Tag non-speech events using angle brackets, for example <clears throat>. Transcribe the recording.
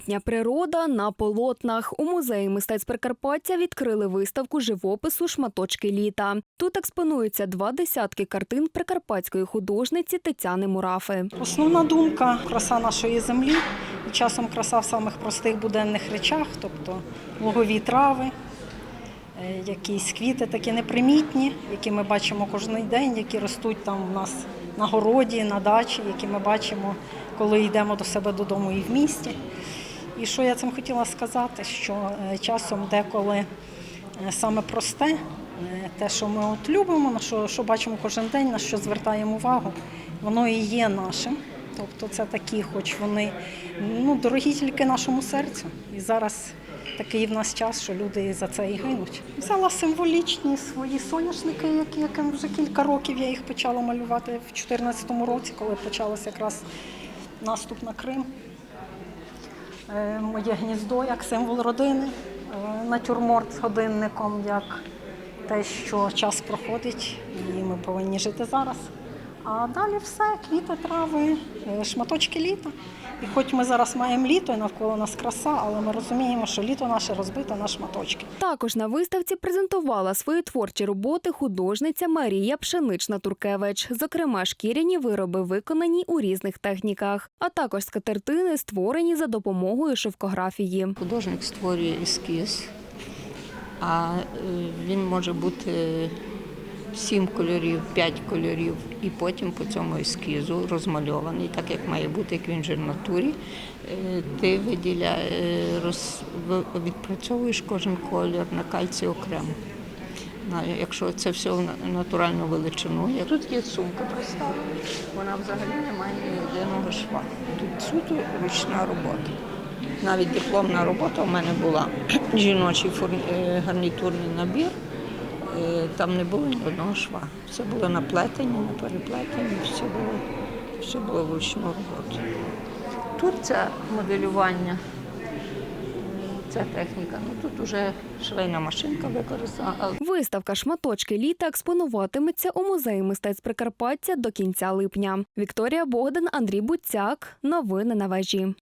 Літня природа на полотнах. У музеї мистецтв Прикарпаття відкрили виставку живопису Шматочки літа. Тут експонуються два десятки картин прикарпатської художниці Тетяни Мурафи. Основна думка краса нашої землі. Часом краса в самих простих буденних речах, тобто лугові трави, е, якісь квіти такі непримітні, які ми бачимо кожен день, які ростуть там у нас на городі, на дачі, які ми бачимо, коли йдемо до себе додому і в місті. І що я цим хотіла сказати, що е, часом деколи е, саме просте, е, те, що ми от любимо, на що, що бачимо кожен день, на що звертаємо увагу, воно і є нашим. Тобто це такі, хоч вони ну, дорогі тільки нашому серцю. І зараз такий в нас час, що люди за це і гинуть. Взяла символічні свої соняшники, які, яким вже кілька років я їх почала малювати в 2014 році, коли почався якраз наступ на Крим. Е, Моє гніздо як символ родини, е, натюрморт з годинником, як те, що час проходить, і ми повинні жити зараз. А далі все, квіти, трави, е, шматочки літа. І хоч ми зараз маємо літо і навколо нас краса, але ми розуміємо, що літо наше розбите на шматочки. Також на виставці презентувала свої творчі роботи художниця Марія Пшенична Туркевич. Зокрема, шкіряні вироби виконані у різних техніках, а також скатертини створені за допомогою шовкографії. Художник створює ескіз, а е, він може бути сім кольорів, п'ять кольорів, і потім по цьому ескізу розмальований, так як має бути, як він же в натурі. Е, Ти виділяє, роз, відпрацьовуєш кожен колір на кальці окремо. Якщо це все натуральну величину, як тут є сумка представлена, вона взагалі не має ні єдиного шва. Тут суто ручна робота. Навіть дипломна робота у мене була <clears throat> жіночий е, гарнітурний набір. Там не було ні одного шва. Все було наплетені, не переплетені, все було, все було вручну роботу. Тут це моделювання, ця техніка. Ну тут вже швейна машинка використана. Виставка Шматочки літа експонуватиметься у музеї мистецтв Прикарпаття до кінця липня. Вікторія Богдан, Андрій Буцяк. Новини на вежі.